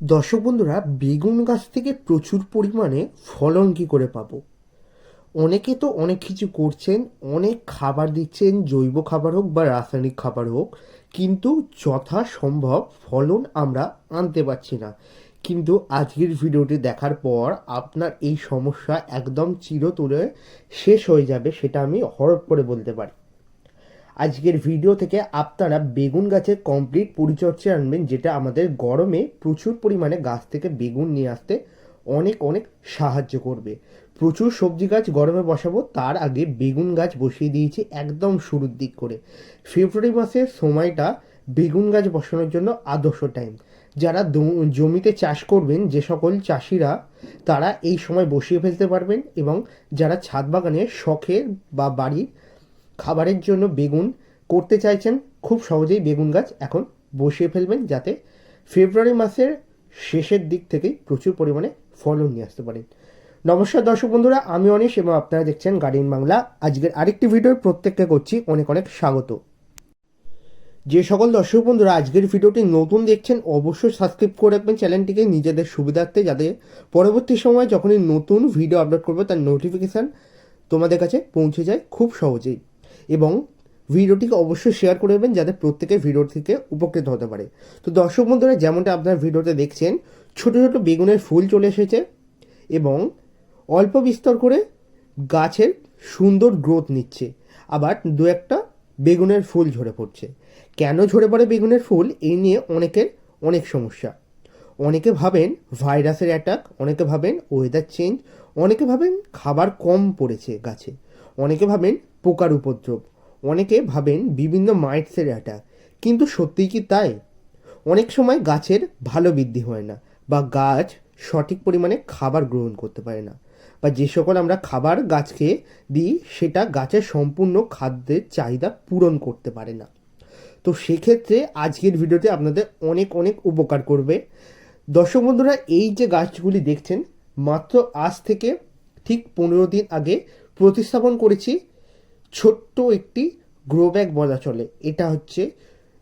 দর্শক বন্ধুরা, বেগুন গাছ থেকে প্রচুর পরিমাণে ফলন কি করে পাবো? অনেকে তো অনেক কিছু করছেন, অনেক খাবার দিচ্ছেন, জৈব খাবার হোক বা রাসায়নিক খাবার হোক, কিন্তু যথাসম্ভব ফলন আমরা আনতে পারছি না। কিন্তু আজকের ভিডিওটি দেখার পর আপনার এই সমস্যা একদম চিরতরে শেষ হয়ে যাবে, সেটা আমি হরপ করে বলতে পারি। আজকের ভিডিও থেকে আপনারা বেগুন গাছের কমপ্লিট পরিচর্যা আনবেন, যেটা আমাদের গরমে প্রচুর পরিমাণে গাছ থেকে বেগুন নিয়ে আসতে অনেক অনেক সাহায্য করবে। প্রচুর সবজি গাছ গরমে বসাবো, তার আগে বেগুন গাছ বসিয়ে দিয়েছি একদম শুরুর দিক করে। ফেব্রুয়ারি মাসের সময়টা বেগুন গাছ বসানোর জন্য আদর্শ টাইম যারা জমিতে চাষ করবেন, যে সকল চাষিরা, তারা এই সময় বসিয়ে ফেলতে পারবেন এবং যারা ছাদ বাগানে শখের বা বাড়ির খাবারের জন্য বেগুন করতে চাইছেন, খুব সহজেই বেগুন গাছ এখন বসিয়ে ফেলবেন যাতে ফেব্রুয়ারি মাসের শেষের দিক থেকেই প্রচুর পরিমাণে ফলন নিয়ে আসতে পারেন। নমস্কার দর্শক বন্ধুরা, আমি অনিশ এবং আপনারা দেখছেন গার্ডেন বাংলা। আজকের আরেকটি ভিডিও প্রত্যেককে করছি অনেক অনেক স্বাগত। যে সকল দর্শক বন্ধুরা, আজকের ভিডিওটি নতুন দেখছেন, অবশ্যই সাবস্ক্রাইব করে রাখবেন চ্যানেলটিকে নিজেদের সুবিধার্থে, যাতে পরবর্তী সময় যখনই নতুন ভিডিও আপলোড করবে, তার নোটিফিকেশান তোমাদের কাছে পৌঁছে যায় খুব সহজেই। এবং ভিডিওটিকে অবশ্যই শেয়ার করে দেবেন যাতে প্রত্যেকে ভিডিও থেকে উপকৃত হতে পারে। তো দর্শক বন্ধুরা, যেমনটা আপনার ভিডিওতে দেখছেন, ছোট ছোট বেগুনের ফুল চলে এসেছে এবং অল্প বিস্তর করে গাছের সুন্দর গ্রোথ নিচ্ছে। আবার দু একটা বেগুনের ফুল ঝরে পড়ছে। কেন ঝরে পড়ে বেগুনের ফুল? এই নিয়ে অনেকের অনেক সমস্যা। অনেকে ভাবেন ভাইরাসের অ্যাটাক অনেকে ভাবেন ওয়েদার চেঞ্জ অনেকে ভাবেন খাবার কম পড়েছে গাছে। অনেকে ভাবেন পোকার উপদ্রব। অনেকে ভাবেন বিভিন্ন মাইটসের অ্যাটাক, কিন্তু সত্যিই কি তাই? অনেক সময় গাছের ভালো বৃদ্ধি হয় না বা গাছ সঠিক পরিমাণে খাবার গ্রহণ করতে পারে না বা যে সকল আমরা খাবার গাছকে দিই, সেটা গাছের সম্পূর্ণ খাদ্যের চাহিদা পূরণ করতে পারে না। তো সেক্ষেত্রে আজকের ভিডিওতে আপনাদের অনেক অনেক উপকার করবে। দর্শক বন্ধুরা, এই যে গাছগুলি দেখছেন, মাত্র আজ থেকে ঠিক পনেরো দিন আগে প্রতিস্থাপন করেছি ছোট্ট একটি গ্রো ব্যাগ বলা চলে। এটা হচ্ছে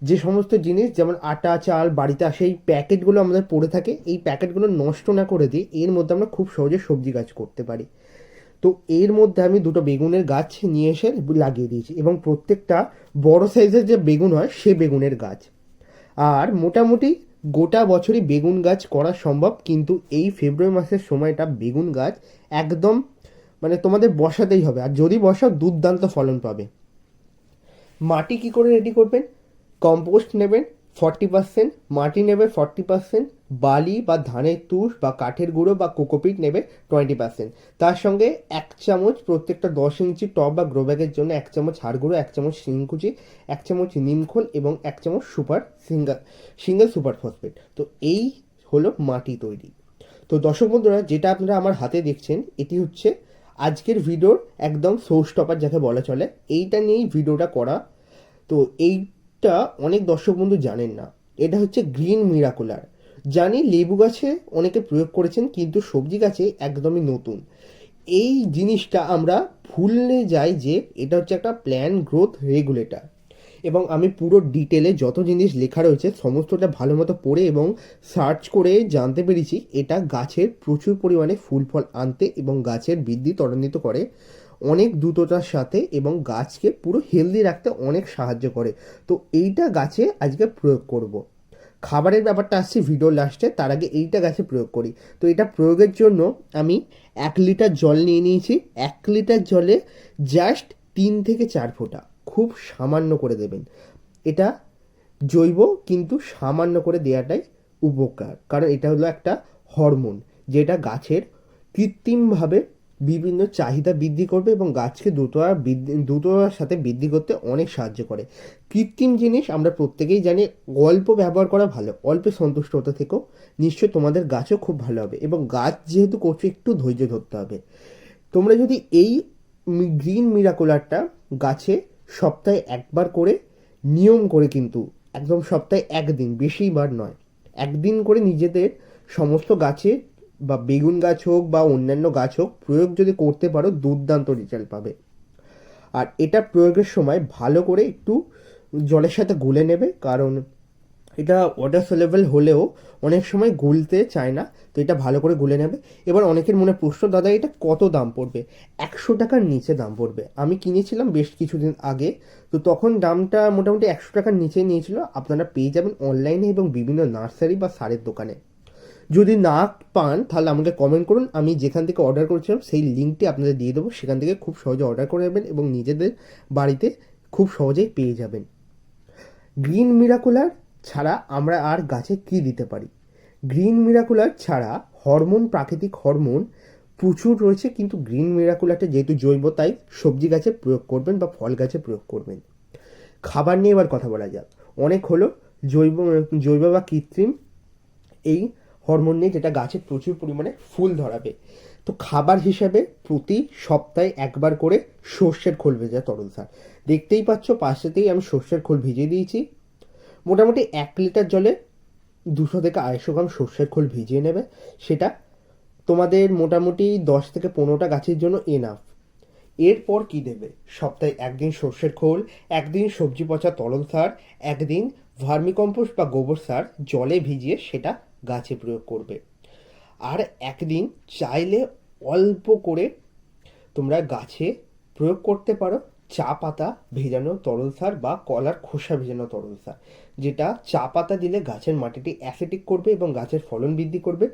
যে সমস্ত জিনিস, যেমন আটা, চাল, বাড়িতে আসে, এই প্যাকেটগুলো আমাদের পড়ে থাকে। এই প্যাকেটগুলো নষ্ট না করে দিয়ে এর মধ্যে আমরা খুব সহজে সবজি গাছ করতে পারি। তো এর মধ্যে আমি দুটো বেগুনের গাছ নিয়ে এসে লাগিয়ে দিয়েছি এবং প্রত্যেকটা বড় সাইজের যে বেগুন হয়, সে বেগুনের গাছ। আর মোটামুটি গোটা বছরই বেগুন গাছ করা সম্ভব, কিন্তু এই ফেব্রুয়ারি মাসের সময়টা বেগুন গাছ একদম মানে তোমাদের বসাতেই হবে। আর যদি বসাও, দুর্দান্ত ফলন পাবে। মাটি কি করে রেডি করবেন? কম্পোস্ট নেবেন ফর্টি পার্সেন্ট মাটি নেবে ফর্টি পার্সেন্ট বালি বা ধানের তুষ বা কাঠের গুঁড়ো বা কোকোপিট নেবে টোয়েন্টি পার্সেন্ট তার সঙ্গে এক চামচ প্রত্যেকটা দশ ইঞ্চি টপ বা গ্রো ব্যাগের জন্য এক চামচ হাড় গুঁড়ো, এক চামচ শিংকুচি এক চামচ নিমখোল এবং এক চামচ super single single super phosphate তো এই হলো মাটি তৈরি। তো দর্শক বন্ধুরা, যেটা আপনারা আমার হাতে দেখছেন, এটি হচ্ছে আজকের ভিডিওর একদম সোর্স টপার যাকে বলা চলে, এইটা নিয়েই ভিডিওটা করা। তো এইটা অনেক দর্শক বন্ধু জানেন না। এটা হচ্ছে গ্রিন মিরাকুলার জানি লেবু গাছে অনেকে প্রয়োগ করেছেন, কিন্তু সবজি গাছে একদমই নতুন। এই জিনিসটা আমরা ভুললে যাই যে এটা হচ্ছে একটা প্ল্যান গ্রোথ রেগুলেটর এবং আমি পুরো ডিটেলে যত জিনিস লেখা রয়েছে, সমস্তটা ভালো মতো পড়ে এবং সার্চ করে জানতে পেরেছি, এটা গাছের প্রচুর পরিমাণে ফুল ফল আনতে এবং গাছের বৃদ্ধি ত্বরান্বিত করে। অনেক দ্রুততার সাথে এবং গাছকে পুরো হেলদি রাখতে অনেক সাহায্য করে। তো এইটা গাছে আজকে প্রয়োগ করব। খাবারের ব্যাপারটা আসছে ভিডিও লাস্টে তার আগে এইটা গাছে প্রয়োগ করি। তো এটা প্রয়োগের জন্য আমি এক লিটার জল নিয়ে নিয়েছি। এক লিটার জলে জাস্ট তিন থেকে চার ফোঁটা। খুব সামান্য করে দেবেন। এটা জৈব কিন্তু সামান্য করে দেওয়াটাই উপকার। কারণ এটা হলো একটা হরমোন, যেটা গাছের কৃত্রিমভাবে বিভিন্ন চাহিদা বৃদ্ধি করবে এবং গাছকে দ্রুততার বৃদ্ধি দ্রুততার সাথে বৃদ্ধি করতে অনেক সাহায্য করে। কৃত্রিম জিনিস আমরা প্রত্যেকেই জানি অল্প ব্যবহার করা ভালো, অল্পে সন্তুষ্ট হতে থেকেও নিশ্চয় তোমাদের গাছও খুব ভালো হবে এবং গাছ যেহেতু করছ একটু ধৈর্য ধরতে হবে। তোমরা যদি এই গ্রিন মিরাকুলারটা গাছে সপ্তাহে একবার করে, নিয়ম করে কিন্তু, একদম সপ্তাহে একদিন, বেশিবার নয়। একদিন করে নিজেদের সমস্ত গাছে বা বেগুন গাছ হোক বা অন্যান্য গাছ হোক, প্রয়োগ যদি করতে পারো, দুর্দান্ত রেজাল্ট পাবে। আর এটা প্রয়োগের সময় ভালো করে একটু জলের সাথে গুলে নেবে, কারণ এটা ওয়াটার সোলেবল হলেও অনেক সময় গুলতে চায় না, তো এটা ভালো করে গুলে নেবে। এবার অনেকের মনে প্রশ্ন, দাদা, এটা কত দাম পড়বে? একশো টাকার নিচে দাম পড়বে। আমি কিনেছিলাম বেশ কিছুদিন আগে, তো তখন দামটা মোটামুটি একশো টাকার নিচে নিয়েছিল। আপনারা পেয়ে যাবেন অনলাইনে এবং বিভিন্ন নার্সারি বা সারের দোকানে। যদি না পান, তাহলে আমাকে কমেন্ট করুন। আমি যেখান থেকে অর্ডার করেছিলাম, সেই লিঙ্কটি আপনাদের দিয়ে দেবো। সেখান থেকে খুব সহজে অর্ডার করে নেবেন এবং নিজেদের বাড়িতে খুব সহজেই পেয়ে যাবেন। গ্রিন মিরাকুলার ছাড়া আমরা আর গাছে কী দিতে পারি? গ্রিন মিরাকুলার ছাড়া হরমোন, প্রাকৃতিক হরমোন প্রচুর রয়েছে, কিন্তু গ্রিন মিরাকুলারটা যেহেতু জৈব, তাই সবজি গাছে প্রয়োগ করবেন বা ফল গাছে প্রয়োগ করবেন। খাবার নিয়ে এবার কথা বলা যাক। অনেক হলো জৈব জৈব বা কৃত্রিম এই হরমোন নিয়ে যেটা গাছে প্রচুর পরিমাণে ফুল ধরাবে। তো খাবার হিসেবে প্রতি সপ্তাহে একবার করে সর্ষের খোল ভেজা তরল সার। দেখতেই পাচ্ছ পাশেতেই আমি সর্ষের খোল ভিজিয়ে দিয়েছি। মোটামুটি এক লিটার জলে দুশো থেকে আড়াইশো গ্রাম সর্ষের খোল ভিজিয়ে নেবে। সেটা তোমাদের মোটামুটি দশ থেকে পনেরোটা গাছের জন্য এনাফ এরপর কি দেবে? সপ্তাহে একদিন সর্ষের খোল, একদিন সবজি পচা তরল সার, একদিন ভার্মিকম্পোস্ট বা গোবর সার জলে ভিজিয়ে সেটা গাছে প্রয়োগ করবে। আর একদিন চাইলে অল্প করে তোমরা গাছে প্রয়োগ করতে পারো। চা পাতা ভেজানো তরল সার বা কলার খোসা ভেজানো তরল সার, যেটা চা পাতা দিলে গাছের মাটিটি অ্যাসিডিক করবে এবং গাছের ফলন বৃদ্ধি করবে।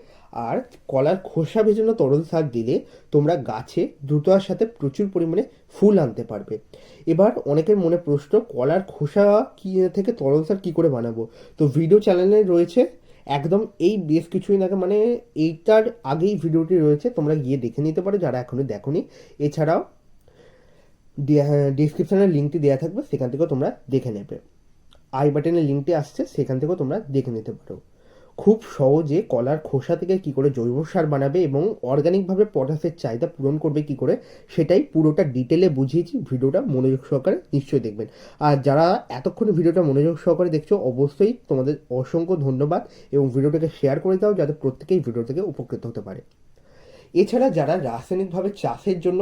আর কলার খোসা ভেজানো তরল সার দিলে তোমরা গাছে দ্রুততার সাথে প্রচুর পরিমাণে ফুল আনতে পারবে। এবার অনেকের মনে প্রশ্ন, কলার খোসা কি থেকে তরল সার কী করে বানাবো? তো ভিডিও চ্যানেলে রয়েছে, একদম এই বেশ কিছুদিন আগে মানে এইটার আগেই ভিডিওটি রয়েছে, তোমরা গিয়ে দেখে নিতে পারো, যারা এখনও দেখোনি। এছাড়াও ডিসক্রিপশানের লিঙ্কটি দেওয়া থাকবে, সেখান থেকেও তোমরা দেখে নেবে। আই বাটনের লিঙ্কটি আসছে, সেখান থেকেও তোমরা দেখে নিতে পারো। খুব সহজে কলার খোসা থেকে কি করে জৈব সার বানাবে এবং অর্গানিকভাবে পটাশের চাহিদা পূরণ করবে কি করে, সেটাই পুরোটা ডিটেলে বুঝিয়েছি। ভিডিওটা মনোযোগ সহকারে নিশ্চয়ই দেখবেন। আর যারা এতক্ষণ ভিডিওটা মনোযোগ সহকারে দেখছ, অবশ্যই তোমাদের অসংখ্য ধন্যবাদ এবং ভিডিওটাকে শেয়ার করে দাও, যাতে প্রত্যেকেই ভিডিও থেকে উপকৃত হতে পারে। এছাড়া যারা রাসায়নিকভাবে চাষের জন্য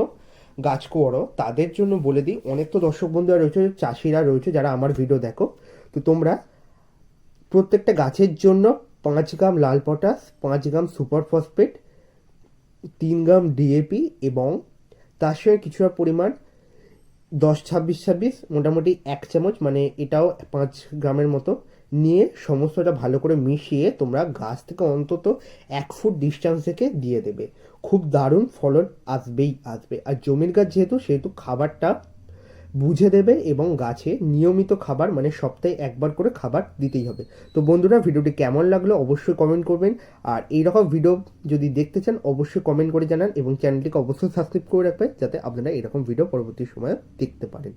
গাছ করো তাদের জন্য বলে দিই, অনেক তো দর্শক বন্ধুরা রয়েছে, চাষিরা রয়েছে যারা আমার ভিডিও দেখো। তো তোমরা প্রত্যেকটা গাছের জন্য পাঁচ গ্রাম লাল পটাশ, পাঁচ গ্রাম সুপার ফসফেট, তিন গ্রাম ডিএপি এবং তার সঙ্গে কিছুটা পরিমাণ দশ ছাব্বিশ ছাব্বিশ, মোটামুটি এক চামচ মানে এটাও পাঁচ গ্রামের মতো নিয়ে সমস্তটা ভালো করে মিশিয়ে তোমরা গাছ থেকে অন্তত এক ফুট ডিস্টেন্স থেকে দিয়ে দেবে। খুব দারুণ ফলন আসবেই আসবে। আর জমির গাছ যেহেতু, সেহেতু খাবারটা বুঝে দেবে এবং গাছে নিয়মিত খাবার মানে সপ্তাহে একবার করে খাবার দিতেই হবে। তো বন্ধুরা, ভিডিওটি কেমন লাগল অবশ্যই কমেন্ট করবেন। আর এইরকম ভিডিও যদি দেখতে চান, অবশ্যই কমেন্ট করে জানান এবং চ্যানেলটিকে অবশ্যই সাবস্ক্রাইব করে রাখবেন, যাতে আপনারা এরকম ভিডিও পরবর্তী সময়ে দেখতে পারেন।